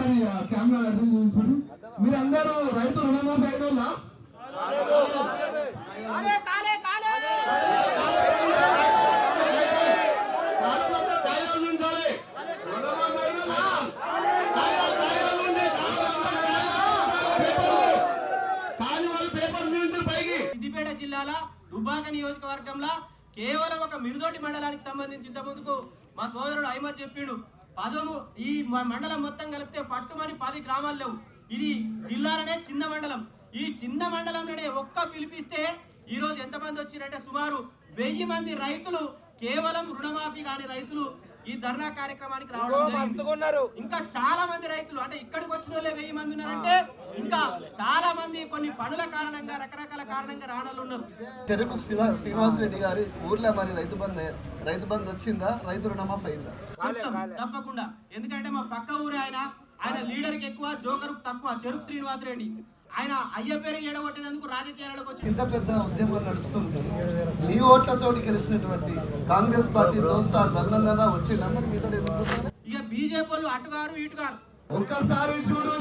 ఒకసారి camera attend చూపించండి మీరు అందరూ రైతు రుణమాఫీ అయిన వాళ్ళా? జిల్లాల దుబ్బాక నియోజకవర్గంలో కేవలం ఒక మిరుదోటి మండలానికి సంబంధించి ఇంత ముందుకు మా సోదరుడు అహ్మద్ చెప్పిండు. పదము ఈ మండలం మొత్తం కలిపితే పట్టుమని పది గ్రామాలు లేవు. ఇది జిల్లాలోనే చిన్న మండలం. ఈ చిన్న మండలంలోనే ఒక్క పిలిపిస్తే ఈ రోజు ఎంతమంది వచ్చిరంటే సుమారు వెయ్యి మంది రైతులు కేవలం రుణమాఫీ కాని రైతులు ఈ ధర్నా కార్యక్రమానికి రావడం. ఇంకా చాలా మంది రైతులు అంటే ఇక్కడికి వచ్చిన వాళ్ళే వెయ్యి మంది ఉన్నారంటే ఇంకా చాలా మంది కొన్ని పనుల కారణంగా రకరకాల కారణంగా రాణాలు ఉన్నారు. చెరుకు శ్రీనివా- శ్రీనివాస్ రెడ్డి గారి ఊర్లో మరి రైతు బంద్ రైతు బంద్ వచ్చిందా? రైతు రుణమాఫీ అయిందా? చెప్తాం తప్పకుండా. ఎందుకంటే మా పక్క ఊరే ఆయన ఆయన లీడర్కి ఎక్కువ జోకర్ తక్కువ చెరుకు శ్రీనివాస్ రెడ్డి ఆయన అయ్య పేరు ఎడగొట్టేందుకు రాజకీయాలకు వచ్చి ఇంత పెద్ద ఉద్యమం నడుస్తుంది మీ ఓట్లతోటి గెలిచినటువంటి కాంగ్రెస్ పార్టీ మీతో ఎదుర్కొన్నారు ఇక బీజేపీ వాళ్ళు అటుగారు ఇటుగారు. ఒక్కసారి చూడు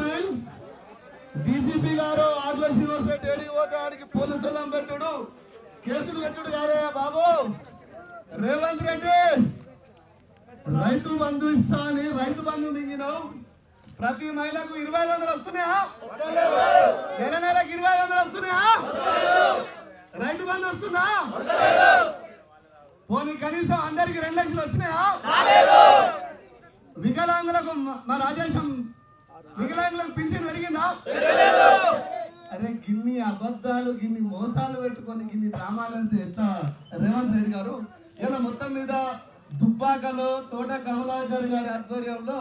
డీజీపీ గారు ఆర్ల శ్రీనివాస్ రెడ్డి ఏడికి పోతే ఆడికి పోలీసులను పెట్టుడు కేసులు పెట్టుడు కాదే బాబు. రేవంత్ రెడ్డి రైతు బంధు ఇస్తా అని రైతు బంధు మింగినావు. ప్రతి మహిళకు ఇరవై ఐదు వందలు వస్తున్నాయా? నెల నెలకు ఇరవై ఐదు వందలు వస్తున్నాయా? రైతు బంధు వస్తుందా? పోనీ కనీసం అందరికి రెండు లక్షలు వచ్చినాయా? వికలాంగులకు మా రాజేశం వికలాంగులకు పింఛన్ పెరిగిందా? అరే గిన్ని అబద్ధాలు గిన్ని మోసాలు పెట్టుకొని గిన్ని డ్రామాలు అంటే ఎట్లా? రేవంత్ రెడ్డి గారు ఇలా మొత్తం మీద దుబ్బాకలో తోట కమలాకర్ గారి ఆధ్వర్యంలో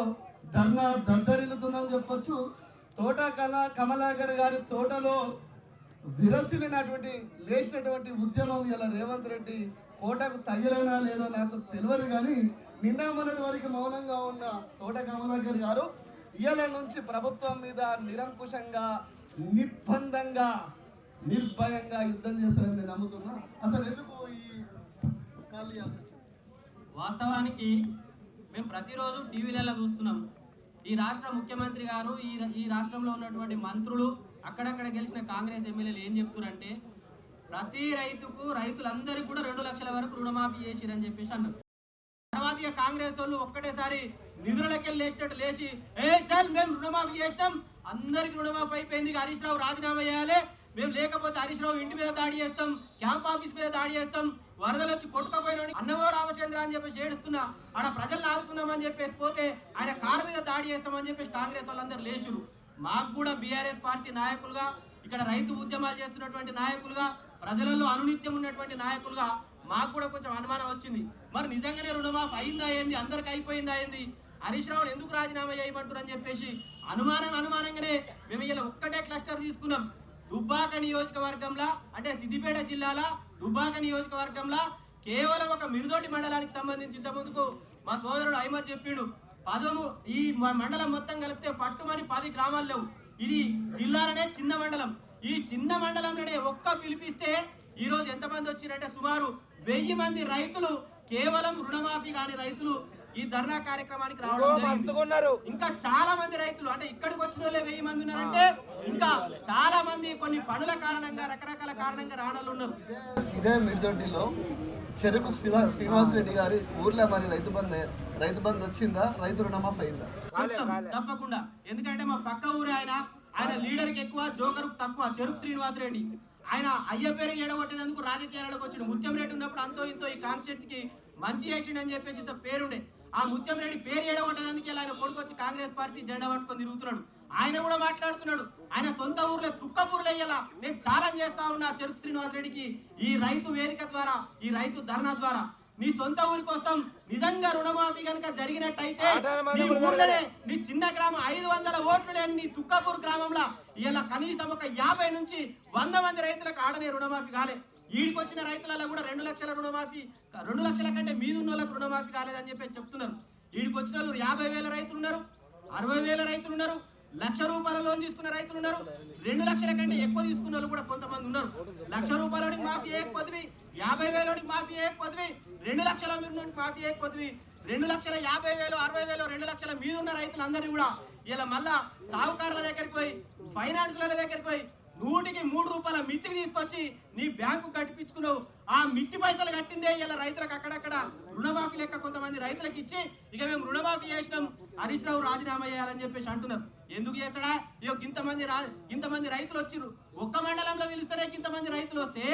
ధర్నా దద్దరిల్లుతుందని చెప్పొచ్చు. తోట కళ కమలాకర్ గారి తోటలో విరసిలినటువంటి లేచినటువంటి ఉద్యమం ఇలా రేవంత్ రెడ్డి కోటకు తగిలనా లేదో నాకు తెలియదు కానీ నిన్న మొన్నటి వరకు మౌనంగా ఉన్న తోట కమలాకర్ గారు ఇవాళ నుంచి ప్రభుత్వం మీద నిరంకుశంగా నిర్బంధంగా నిర్భయంగా యుద్ధం చేస్తారని నేను నమ్ముతున్నా. అసలు ఎందుకు ఈ ఖాళీ వాస్తవానికి మేము ప్రతిరోజు టీవీలలో చూస్తున్నాం. ఈ రాష్ట్ర ముఖ్యమంత్రి గారు ఈ ఈ రాష్ట్రంలో ఉన్నటువంటి మంత్రులు అక్కడక్కడ గెలిచిన కాంగ్రెస్ ఎమ్మెల్యేలు ఏం చెప్తున్నారంటే ప్రతి రైతుకు రైతులందరికీ కూడా రెండు లక్షల వరకు రుణమాఫీ చేసిరని చెప్పేసి అన్నారు. తర్వాత ఇక కాంగ్రెస్ వాళ్ళు ఒక్కటేసారి నిధులకెళ్ళి లేచినట్టు లేచి ఏ చల్ మేము రుణమాఫీ చేసినాం. అందరికి రుణమాఫీ అయిపోయింది. హరీష్ రావు రాజీనామా చేయాలి. మేము లేకపోతే హరీష్ రావు ఇంటి మీద దాడి చేస్తాం క్యాంప్ ఆఫీస్ మీద దాడి చేస్తాం వరదలు వచ్చి కొట్టుకపోయిన అన్నవో రామచంద్ర అని చెప్పేసి ఏడుస్తున్నా ఆడ ప్రజలను ఆదుకుందామని చెప్పేసి పోతే ఆయన కారు మీద దాడి చేస్తామని చెప్పేసి కాంగ్రెస్ వాళ్ళందరూ లేచురు మాకు కూడా బీఆర్ఎస్ పార్టీ నాయకులుగా ఇక్కడ రైతు ఉద్యమాలు చేస్తున్నటువంటి నాయకులుగా ప్రజలలో అనునిత్యం ఉన్నటువంటి నాయకులుగా మాకు కూడా కొంచెం అనుమానం వచ్చింది. మరి నిజంగానే రుణమాఫీ అయిందా ఏంది? అందరికి అయిపోయిందా ఏంది? హరీష్ రావుని ఎందుకు రాజీనామా చేయమంటారు అని చెప్పేసి అనుమానం అనుమానంగానే మేము ఇలా ఒక్కటే క్లస్టర్ తీసుకున్నాం. దుబ్బాక నియోజకవర్గంలో అంటే సిద్దిపేట జిల్లాల దుబ్బాక నియోజకవర్గంలో కేవలం ఒక మిరుదోటి మండలానికి సంబంధించి ఇంత ముందుకు మా సోదరుడు అహ్మద్ చెప్పిండు. పదము ఈ మండలం మొత్తం కలిపితే పట్టుమని పది గ్రామాలు లేవు. ఇది జిల్లాలోనే చిన్న మండలం. ఈ చిన్న మండలంలోనే ఒక్క పిలిపిస్తే ఈ రోజు ఎంతమంది వచ్చిరంటే సుమారు వెయ్యి మంది రైతులు కేవలం రుణమాఫీ కాని రైతులు ఈ ధర్నా కార్యక్రమానికి రావడం. ఇంకా చాలా మంది రైతులు అంటే ఇక్కడికి వచ్చిన వాళ్ళే వెయ్యి మంది ఉన్నారంటే ఇంకా చాలా మంది కొన్ని పనుల కారణంగా రకరకాల కారణంగా రాణాలు ఉన్నారు. ఇదే మిర్దొడ్డిలో చెరుకు శ్రీనివా- శ్రీనివాస్ రెడ్డి గారి ఊర్లో మరి రైతు బంద్ రైతు బంద్ వచ్చిందా? రైతు రుణమాఫీ అయిందా? తప్పకుండా. ఎందుకంటే మా పక్క ఊరే ఆయన. ఆయన లీడర్కి ఎక్కువ జోకర్ తక్కువ చెరుకు శ్రీనివాస్ రెడ్డి. ఆయన అయ్య పేరు ఎడగొట్టేందుకు రాజకీయాలకు వచ్చిండు. ముత్యం రెడ్డి ఉన్నప్పుడు అంతో ఇంతో ఈ కాన్స్టిట్యూన్సీ కి మంచి చేసిండని చెప్పేసి ఇంత పేరుండే. ఆ ముత్యం రెడ్డి పేరు ఎడగొట్టడానికి ఇలా ఆయన కొడుకు వచ్చి కాంగ్రెస్ పార్టీ జెండా పట్టుకొని తిరుగుతున్నాడు. ఆయన కూడా మాట్లాడుతున్నాడు. ఆయన సొంత ఊర్లో కుక్కపూర్లో అయ్యేలా నేను ఛాలెంజ్ చేస్తా ఉన్నా చెరుకు శ్రీనివాస్ రెడ్డికి ఈ రైతు వేదిక ద్వారా ఈ రైతు ధర్నా ద్వారా. నీ సొంత ఊరికి వస్తాం. నిజంగా రుణమాఫీ కనుక జరిగినట్టయితే నీ ఊర్లోనే నీ చిన్న గ్రామం ఐదు వందల ఓట్లు లేని నీ తుక్కపూర్ గ్రామంలో ఇలా కనీసం ఒక యాభై నుంచి వంద మంది రైతులకు ఆడనే రుణమాఫీ కాలే. ఈడికి వచ్చిన రైతులలో కూడా రెండు లక్షల రుణమాఫీ రెండు లక్షల కంటే మీద ఉన్న వాళ్ళకి రుణమాఫీ కాలేదని చెప్పి చెప్తున్నారు. ఈడికి వచ్చిన వాళ్ళు యాభై వేల రైతులు ఉన్నారు అరవై వేల రైతులు ఉన్నారు. లక్ష రూపాయల లోన్ తీసుకున్న రైతులు ఉన్నారు. రెండు లక్షల కంటే ఎక్కువ తీసుకున్న వాళ్ళు కూడా కొంతమంది ఉన్నారు. లక్ష రూపాయలకి మాఫీ ఏకపోతుంది యాభై వేలకి మాఫీ ఏకపోతుంది రెండు లక్షల మీద మాఫీ ఏకపోతుంది రెండు లక్షల యాభై వేలు అరవై వేలు రెండు లక్షల మీద ఉన్న రైతులందరినీ కూడా ఇలా మళ్ళా సాహుకారుల దగ్గరికి పోయి ఫైనాన్స్ల దగ్గరికి పోయి నూటికి మూడు రూపాయల మిత్తికి తీసుకొచ్చి నీ బ్యాంకు కట్టిపించుకున్నావు ఆ మిత్తి పైసలు కట్టిందే ఇలా రైతులకు అక్కడక్కడ రుణమాఫీ లెక్క కొంతమంది రైతులకు ఇచ్చి ఇక మేము రుణమాఫీ చేసినాం. హరీష్ రావు రాజీనామా చేయాలని చెప్పేసి అంటున్నారు. ఎందుకు చేస్తాడా? ఇక ఇంతమంది రా ఇంతమంది రైతులు వచ్చిర్రు. ఒక్క మండలంలో పిలుస్తారే ఇంతమంది రైతులు వస్తే?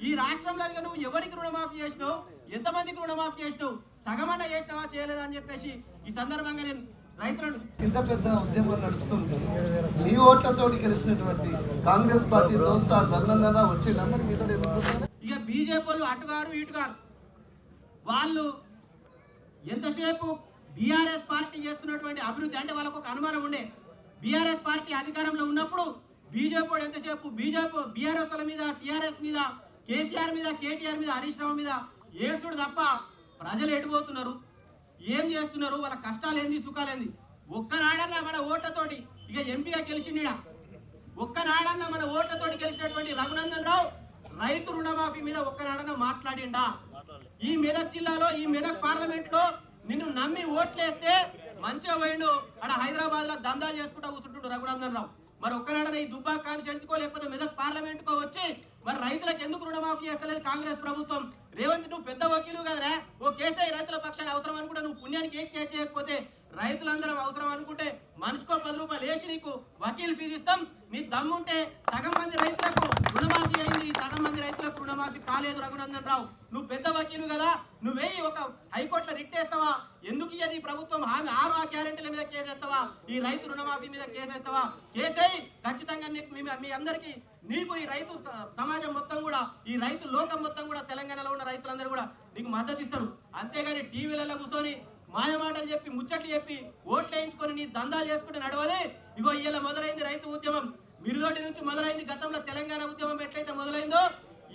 ఈ రాష్ట్రంలో నువ్వు ఎవరికి రుణమాఫీ చేసినావు? ఎంతమందికి రుణమాఫీ చేసినావు? సగమన్న చేసినావా? చేయలేదా? అని చెప్పేసి ఈ సందర్భంగా నేను ఇంత పెద్ద ఉద్యమం నడుస్తుంది. మీ ఓట్లతోటి గెలిచినటువంటి కాంగ్రెస్ పార్టీ దోస్తా ధర్మంగా ఎదుర్కొన్నారు ఇక బీజేపీ వాళ్ళు అటుగారు ఇటుగారు. వాళ్ళు ఎంతసేపు బీఆర్ఎస్ పార్టీ చేస్తున్నటువంటి అభివృద్ధి అంటే వాళ్ళకు ఒక అనుమానం ఉండే. బీఆర్ఎస్ పార్టీ అధికారంలో ఉన్నప్పుడు బీజేపీ ఎంతసేపు బీజేపీ బీఆర్ఎస్ వాళ్ళ మీద టీఆర్ఎస్ మీద కేసీఆర్ మీద కేటీఆర్ మీద హరీష్ రావు మీద ఏడ్చుడు తప్ప ప్రజలు ఎటుపోతున్నారు ఏం చేస్తున్నారు? వాళ్ళ కష్టాలు ఏంది సుఖాలు ఏంది ఒక్కనాడన్నా మన ఓట్లతోటి ఇక ఎంపీగా గెలిచిండిడా? ఒక్కనాడన్నా మన ఓట్లతోటి గెలిచినటువంటి రఘునందన్ రావు రైతు రుణమాఫీ మీద ఒక్కనాడన్నా మాట్లాడిండా? ఈ మెదక్ జిల్లాలో ఈ మెదక్ పార్లమెంట్లో నిన్ను నమ్మి ఓట్లేస్తే మంచిగా పోయిండు. అక్కడ హైదరాబాద్లో దందాలు చేసుకుంటా కూర్చుంటుండు రఘునందన్ రావు. మరి ఒక్కనాడన ఈ దుబ్బా కాన్స్టిట్యూన్సీ కో లేకపోతే మెదక్ పార్లమెంట్ కో వచ్చి మరి రైతులకు ఎందుకు రుణమాఫీ చేస్తలేదు కాంగ్రెస్ ప్రభుత్వం? రేవంత్ నువ్వు పెద్ద వకీలు కదరా. ఓ కేసీ రైతుల పక్షాన్ని అవసరం అనుకుంటే నువ్వు పుణ్యానికి ఏం కేసు చేయకపోతే రైతులందరం అవసరం అనుకుంటే మనిషికో పది రూపాయలు వేసి నీకు వకీల్ ఫీజు ఇస్తాం. నీ దమ్ముంటే సగం మంది రైతులకు రుణమాఫీ అయింది. సగం మంది రైతులకు రుణమాఫీ కాలేదు రఘునందన్ రావు. నువ్వు పెద్ద వకీలు కదా. నువ్వేయి ఒక హైకోర్టులో రిట్ వేస్తావా ఎందుకు ఇయ్యది ప్రభుత్వం? హామీ ఆరు ఆ గ్యారెంటీల మీద కేసేస్తావా ఈ రైతు రుణమాఫీ మీద కేసేస్తావా కేసేయి. ఖచ్చితంగా నీకు మీ అందరికీ నీకు ఈ రైతు స- సమాజం మొత్తం కూడా ఈ రైతు లోకం మొత్తం కూడా తెలంగాణలో ఉన్న రైతులందరూ కూడా నీకు మద్దతు ఇస్తారు. అంతేగాని టీవీలలో కూర్చొని మాయమాటలు చెప్పి ముచ్చట్లు చెప్పి ఓట్లు వేయించుకొని నీ దందాలు చేసుకుంటే నడవది. ఇగో ఇలా మొదలైంది రైతు ఉద్యమం. మిరుదోటి నుంచి మొదలైంది గతంలో తెలంగాణ ఉద్యమం ఎట్లయితే మొదలైందో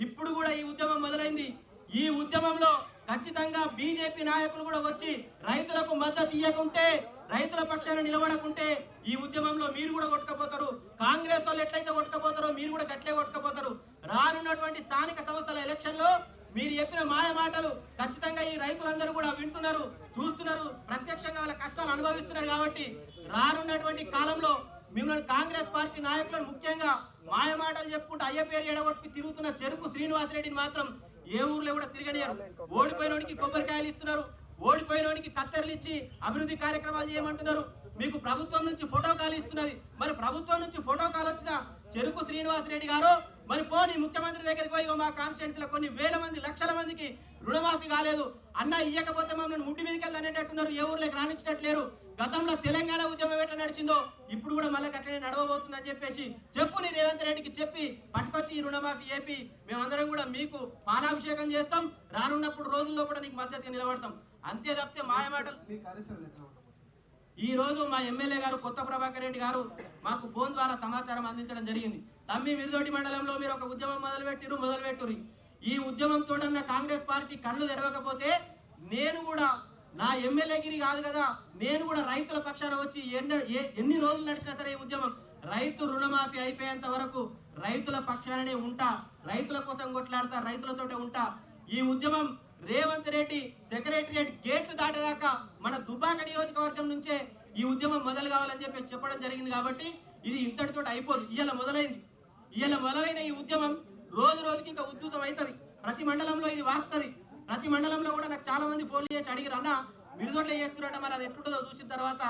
ఇప్పుడు కూడా ఈ ఉద్యమం మొదలైంది. ఈ ఉద్యమంలో ఖచ్చితంగా బీజేపీ నాయకులు కూడా వచ్చి రైతులకు మద్దతు ఇవ్వకుంటే రైతుల పక్షాన నిలబడకుంటే ఈ ఉద్యమంలో మీరు కూడా కొట్టుకపోతారు. కాంగ్రెస్ వాళ్ళు ఎట్లయితే కొట్టుకపోతారో మీరు కూడా గట్లే కొట్టుకపోతారు. రానున్నటువంటి స్థానిక సంస్థల ఎలక్షన్లో మీరు చెప్పిన మాయ మాటలు ఖచ్చితంగా ఈ రైతులందరూ కూడా వింటున్నారు చూస్తున్నారు. ప్రత్యక్షంగా వాళ్ళ కష్టాలు అనుభవిస్తున్నారు కాబట్టి రానున్నటువంటి కాలంలో మిమ్మల్ని కాంగ్రెస్ పార్టీ నాయకులను ముఖ్యంగా మాయ మాటలు చెప్పుకుంటూ అయ్య పేరు ఎడగొట్టి తిరుగుతున్న చెరుకు శ్రీనివాసరెడ్డిని మాత్రం ఏ ఊర్లో కూడా తిరగనియరు. ఓడిపోయినోడికి కొబ్బరికాయలు ఇస్తున్నారు ఓడిపోయినోడికి కత్తెరలు ఇచ్చి అభివృద్ధి కార్యక్రమాలు చేయమంటున్నారు. మీకు ప్రభుత్వం నుంచి ఫోటో కాల్ ఇస్తున్నది. మరి ప్రభుత్వం నుంచి ఫోటో కాల్ వచ్చిన చెరుకు శ్రీనివాసరెడ్డి గారు మరి పోని ముఖ్యమంత్రి దగ్గరికి పోయి "ఇగో మా కాన్స్టిట్యూన్స్లో కొన్ని వేల మంది లక్షల మందికి రుణమాఫీ కాలేదు. అన్న ఇయ్యకపోతే మమ్మల్ని ముడ్డి మీదకి వెళ్ళి అనేటట్టున్నారు. ఏ ఊర్లోకి రాణించినట్లేరు గతంలో తెలంగాణ ఉద్యమం ఎట్లా నడిచిందో ఇప్పుడు కూడా మళ్ళీ అట్లనే నడవబోతుందని చెప్పేసి చెప్పు నీ రేవంత్ రెడ్డికి చెప్పి పట్టుకొచ్చి ఈ రుణమాఫీ ఏపి మేమందరం కూడా మీకు పాలాభిషేకం చేస్తాం. రానున్నప్పుడు రోజుల్లో కూడా నీకు మద్దతుగా నిలబడతాం. అంతే తప్పితే మాయ మాటలు మీ కార్యాచరణ ఎట్లా ఉంటుంది? ఈ రోజు మా ఎమ్మెల్యే గారు కొత్త ప్రభాకర్ రెడ్డి గారు మాకు ఫోన్ ద్వారా సమాచారం అందించడం జరిగింది. తమ్మి మిరుదోటి మండలంలో మీరు ఒక ఉద్యమం మొదలుపెట్టిరు మొదలుపెట్టురు ఈ ఉద్యమంతో కాంగ్రెస్ పార్టీ కళ్ళు తెరవకపోతే నేను కూడా నా ఎమ్మెల్యేగిరి కాదు కదా నేను కూడా రైతుల పక్షాన వచ్చి ఎన్ని ఎన్ని రోజులు నడిచినా సరే ఈ ఉద్యమం రైతు రుణమాఫీ అయిపోయేంత వరకు రైతుల పక్షాననే ఉంటా రైతుల కోసం కొట్లాడతా రైతులతోటే ఉంటా. ఈ ఉద్యమం రేవంత్ రెడ్డి సెక్రటరియట్ గేట్లు దాటేదాకా మన దుబ్బాక నియోజకవర్గం నుంచే ఈ ఉద్యమం మొదలు కావాలని చెప్పి చెప్పడం జరిగింది కాబట్టి ఇది ఇంతటితో అయిపోదు ఇవాళ మొదలైంది. ఇవాళ మొదలైన ఈ ఉద్యమం రోజు రోజుకి ఇంకా ఉద్ధృతం అవుతుంది. ప్రతి మండలంలో ఇది వాస్తుంది. ప్రతి మండలంలో కూడా నాకు చాలా మంది ఫోన్లు చేసి అడిగిరు అన్న మిరుదొడ్లే చేస్తున్నట్ట మరి అది ఎట్లుంటుందో చూసిన తర్వాత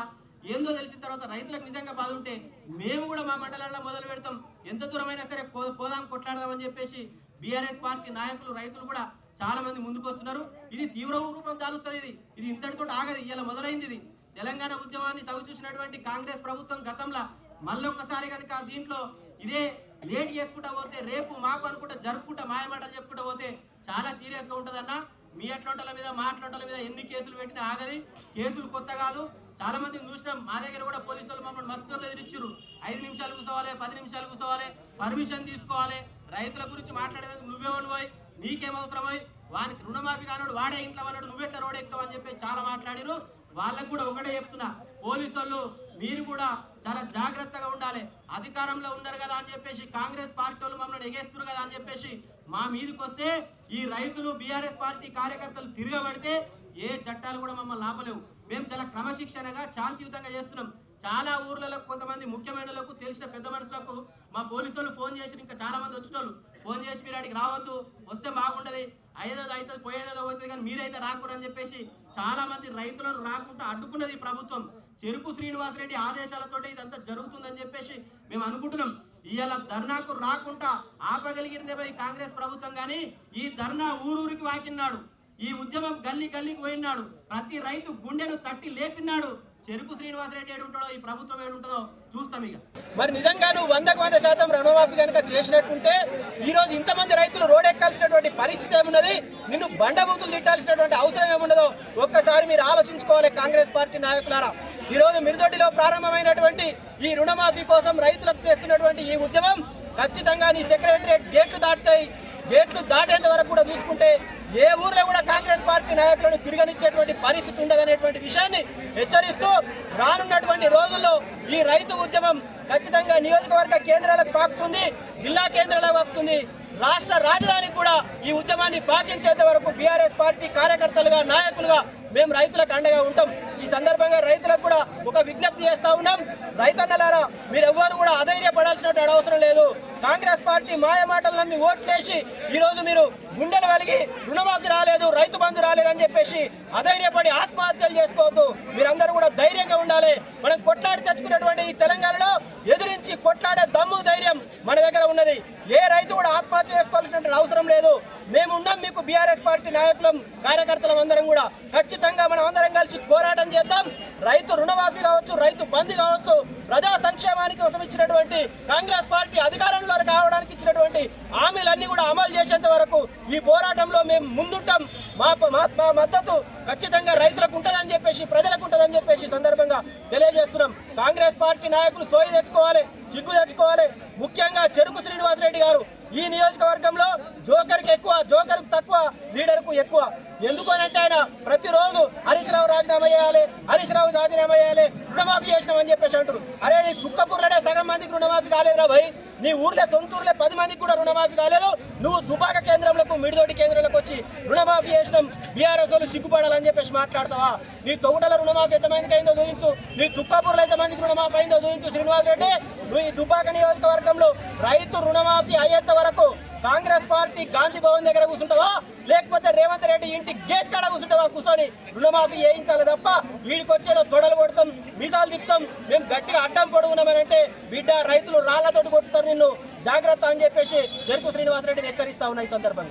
ఏందో తెలిసిన తర్వాత రైతులకు నిజంగా బాధ ఉంటే మేము కూడా మా మండలాల్లో మొదలు పెడతాం. ఎంత దూరమైనా సరే పోదాం కొట్లాడదామని చెప్పేసి బీఆర్ఎస్ పార్టీ నాయకులు రైతులు కూడా చాలా మంది ముందుకు వస్తున్నారు. ఇది తీవ్ర రూపం దాలుస్తుంది ఇది. ఇది ఇంతటితో ఆగదు. ఇలా మొదలైంది ఇది. తెలంగాణ ఉద్యమాన్ని తవ్వి చూసినటువంటి కాంగ్రెస్ ప్రభుత్వం గతంలో మళ్ళొక్కసారి కనుక దీంట్లో ఇదే లేట్ చేసుకుంటా పోతే రేపు మాకు అనుకుంటా జరుపుకుంటా మాయమాటలు చెప్పుకుంటా పోతే చాలా సీరియస్గా ఉంటుందన్నా మీ అట్లంటల మీద మా అట్లంటల మీద ఎన్ని కేసులు పెట్టినా ఆగది. కేసులు కొత్త కాదు. చాలా మందిని చూసినాం. మా దగ్గర కూడా పోలీసు వాళ్ళు మమ్మల్ని మస్తు ఎదిరిచ్చారు ఐదు నిమిషాలు కూర్చోవాలి పది నిమిషాలు కూర్చోవాలి పర్మిషన్ తీసుకోవాలి. రైతుల గురించి మాట్లాడేది నువ్వేమని పోయి నీకేం అవసరమై వానికి రుణమాఫీ కానాడు వాడే ఇంట్లో అన్నాడు నువ్వెట్లా రోడ్ ఎక్కుతావు అని చెప్పి చాలా మాట్లాడిరు వాళ్ళకు కూడా ఒకటే చెప్తున్నా. పోలీసు వాళ్ళు మీరు కూడా చాలా జాగ్రత్తగా ఉండాలి. అధికారంలో ఉన్నారు కదా అని చెప్పేసి కాంగ్రెస్ పార్టీ వాళ్ళు మమ్మల్ని ఎగేస్తున్నారు కదా అని చెప్పేసి మా మీదకి వస్తే ఈ రైతులు బీఆర్ఎస్ పార్టీ కార్యకర్తలు తిరగబడితే ఏ చట్టాలు కూడా మమ్మల్ని ఆపలేవు మేము చాలా క్రమశిక్షణగా శాంతియుతంగా చేస్తున్నాం. చాలా ఊర్లలో కొంతమంది ముఖ్యమైనలకు తెలిసిన పెద్ద మనుషులకు మా పోలీసులు ఫోన్ చేసి ఇంకా చాలా మంది వచ్చిన వాళ్ళు ఫోన్ చేసి మీరు అడిగి రావద్దు వస్తే బాగుండదు అయ్యేదో అవుతుంది పోయేదో అవుతుంది కానీ మీరైతే రాకూడదని చెప్పేసి చాలా మంది రైతులను రాకుండా అడ్డుకున్నది ఈ ప్రభుత్వం. చెరుకు శ్రీనివాసరెడ్డి ఆదేశాలతో ఇదంతా జరుగుతుందని చెప్పేసి మేము అనుకుంటున్నాం. ఇవాళ ధర్నాకు రాకుండా ఆపగలిగిందేమో ఈ కాంగ్రెస్ ప్రభుత్వం కానీ ఈ ధర్నా ఊరూరికి వాకిన్నాడు. ఈ ఉద్యమం గల్లీ గల్లీకి పోయినాడు ప్రతి రైతు గుండెను తట్టి లేపినాడు చెరుకు శ్రీనివాసరెడ్డి ఏడు ఉంటాడో ఈ ప్రభుత్వం ఏడుంటుందో చూస్తాం ఇక. మరి నిజంగా నువ్వు వందకు వంద శాతం రుణమాఫీ కనుక చేసినట్టుంటే ఈ రోజు ఇంతమంది రైతులు రోడ్ ఎక్కాల్సినటువంటి పరిస్థితి ఏమున్నది? నిన్ను బండబూతులు తిట్టాల్సినటువంటి అవసరం ఏమున్నదో ఒక్కసారి మీరు ఆలోచించుకోవాలి కాంగ్రెస్ పార్టీ నాయకులారా. ఈరోజు మిరుదొడ్డిలో ప్రారంభమైనటువంటి ఈ రుణమాఫీ కోసం రైతులకు చేస్తున్నటువంటి ఈ ఉద్యమం ఖచ్చితంగా నీ సెక్రటరియట్ గేట్లు దాటుతాయి. గేట్లు దాటేంత వరకు కూడా చూసుకుంటే ఏ ఊర్లో కూడా కాంగ్రెస్ పార్టీ నాయకులను తిరగనిచ్చేటువంటి పరిస్థితి ఉండదనేటువంటి విషయాన్ని హెచ్చరిస్తూ రానున్నటువంటి రోజుల్లో ఈ రైతు ఉద్యమం ఖచ్చితంగా నియోజకవర్గ కేంద్రాలకు పాకుతుంది జిల్లా కేంద్రాలకు పాకుతుంది. రాష్ట్ర రాజధానికి కూడా ఈ ఉద్యమాన్ని పాకించేంత వరకు బీఆర్ఎస్ పార్టీ కార్యకర్తలుగా నాయకులుగా మేము రైతులకు అండగా ఉంటాం. ఈ సందర్భంగా రైతులకు కూడా ఒక విజ్ఞప్తి చేస్తా ఉన్నాం. రైతన్నలారా మీరెవ్వరు కూడా అధైర్యపడాల్సినటువంటి అవసరం లేదు. కాంగ్రెస్ పార్టీ మాయ మాటలు నమ్మి ఓట్లేసి ఈరోజు మీరు గుండెలు వెలిగి రుణమాఫీ రాలేదు రైతు బంధు రాలేదని చెప్పేసి అధైర్యపడి ఆత్మహత్యలు చేసుకోవద్దు. మీరందరూ కూడా ధైర్యంగా ఉండాలి. మనం కొట్లాడి తెచ్చుకున్నటువంటి ఈ తెలంగాణలో ఎదిరించి కొట్లాడే దమ్ము ధైర్యం మన దగ్గర ఉన్నది. ఏ రైతు కూడా ఆత్మహత్య చేసుకోవాల్సినటువంటి అవసరం లేదు. మేము ఉన్నాం మీకు బీఆర్ఎస్ పార్టీ నాయకులం కార్యకర్తలం అందరం కూడా. ఖచ్చితంగా మనం అందరం కలిసి పోరాటం చేద్దాం. రైతు రుణమాఫీ కావచ్చు రైతు బంద్ కావచ్చు ప్రజా సంక్షేమానికి కోసం ఇచ్చినటువంటి కాంగ్రెస్ పార్టీ అధికారంలో కావడానికి ఇచ్చినటువంటి హామీలన్నీ కూడా అమలు చేసేంత వరకు ఈ పోరాటంలో మేము ముందుంటాం. మా మా- మా మద్దతు ఖచ్చితంగా రైతులకు ఉంటుందని చెప్పేసి ప్రజలకు ఉంటుందని చెప్పేసి సందర్భంగా తెలియజేస్తున్నాం. కాంగ్రెస్ పార్టీ నాయకులు సోయి తెచ్చుకోవాలి సిగ్గు తెచ్చుకోవాలి. ముఖ్యంగా చెరుకు శ్రీనివాసరెడ్డి గారు ఈ నియోజకవర్గంలో జోకర్కి ఎక్కువ జోకర్కు తక్కువ లీడర్కు ఎక్కువ. ఎందుకనంటే ఆయన ప్రతిరోజు హరీష్ రావు రాజీనామా చేయాలి హరీష్ రావు రాజీనామా చేయాలి రుణమాఫీ చేసినామని చెప్పేసి అంటారు అరే నీ తుక్కపూర్లనే సగం మందికి రుణమాఫీ కాలేదురా భయ్. నీ ఊర్లో సొంతూరులో పది మందికి కూడా రుణమాఫీ కాలేదు. నువ్వు దుబాక కేంద్రంలో మిడిదోటి కేంద్రంలోకి వచ్చి రుణమాఫీ చేసినాం బీఆర్ఎస్ వాళ్ళు సిగ్గుపడాలని చెప్పేసి మాట్లాడతావా? నీ తొగుటల రుణమాఫీ ఎంతమందికి అయిందో చూపించు. నీ తుక్కాపూర్లో ఎంతమందికి రుణమాఫీ అయిందో చూపించు శ్రీనివాస్ రెడ్డి. నువ్వు ఈ దుబాక నియోజకవర్గంలో రైతు రుణమాఫీ అయ్యేంత వరకు కాంగ్రెస్ పార్టీ గాంధీ భవన్ దగ్గర కూర్చుంటావా? లేకపోతే రేవంత్ రెడ్డి ఇంటి గేట్ కాడ కూర్చుంటావా? కూర్చొని రుణమాఫీ వేయించాలి తప్ప వీడికి వచ్చేదో తొడలు కొడతాం మీసాలు తిప్పుతాం మేము గట్టిగా అడ్డం పొడుగున్నామని అంటే బిడ్డ రైతులు రాళ్ళతోటి కొట్టుతారు నిన్ను. జాగ్రత్త అని చెప్పేసి చెరుకు శ్రీనివాసరెడ్డిని హెచ్చరిస్తా ఉన్నాయి ఈ సందర్భంగా.